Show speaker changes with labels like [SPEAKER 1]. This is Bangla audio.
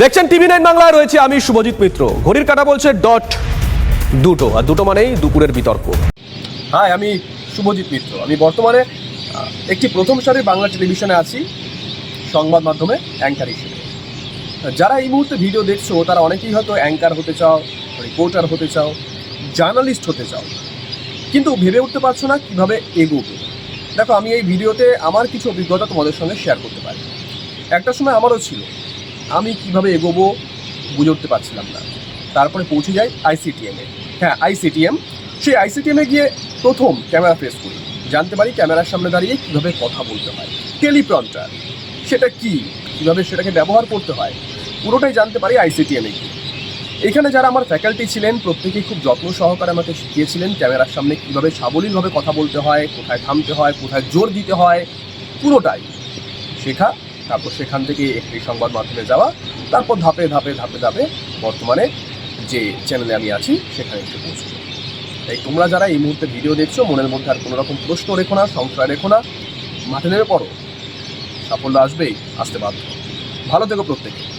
[SPEAKER 1] দেখছেন টিভি নাইন বাংলায়, রয়েছে আমি শুভজিৎ মিত্র। ঘড়ির কাটা বলছে ডট দুটো, আর দুটো মানেই দুপুরের বিতর্ক। হাই আমি শুভজিৎ মিত্র। আমি বর্তমানে একটি প্রথম সারির বাংলা টেলিভিশনে আছি, সংবাদ মাধ্যমে অ্যাঙ্কার হিসেবে। যারা এই মুহূর্তে ভিডিও দেখছ, তারা অনেকেই হয়তো অ্যাঙ্কার হতে চাও রিপোর্টার হতে চাও জার্নালিস্ট হতে চাও। কিন্তু ভেবে উঠতে পারছ না কীভাবে এগোবে। দেখো, আমি এই ভিডিওতে আমার কিছু অভিজ্ঞতা তোমাদের সঙ্গে শেয়ার করতে পারি। একটা সময় আমারও ছিল। আমি কীভাবে এগোবো বুঝে উঠতে পারছিলাম না। তারপরে পৌঁছে যাই আইসিটিএম হ্যাঁ আইসিটিএম সেই আইসিটিএম গিয়ে প্রথম ক্যামেরা ফেস করি। জানতে পারি ক্যামেরার সামনে দাঁড়িয়ে কীভাবে কথা বলতে হয়। টেলিপ্রম্পটার, সেটা কি? কীভাবে সেটাকে ব্যবহার করতে হয়? পুরোটাই জানতে পারি আইসিটিএম গিয়ে। এখানে যারা আমার ফ্যাকাল্টি ছিলেন, প্রত্যেকেই খুব যত্ন সহকারে আমাকে শিখিয়েছিলেন ক্যামেরার সামনে কীভাবে সাবলীলভাবে কথা বলতে হয়, কোথায় থামতে হয়, কোথায় জোর দিতে হয়। পুরোটাই শেখা তারপর সেখান থেকে একটি সংবাদ মাধ্যমে যাওয়া, তারপর ধাপে ধাপে ধাপে ধাপে বর্তমানে যে চ্যানেলে আমি আছি, সেখানে এসে পৌঁছবো। তাই তোমরা যারা এই মুহূর্তে ভিডিও দেখছ, মনের মধ্যে আর কোনো রকম প্রশ্ন রেখো না, সংশয় রেখো না, মাঠে নেমে পড়ো। সাফল্য আসবেই, আসতে বাধ্য ভালো থেকো প্রত্যেকে।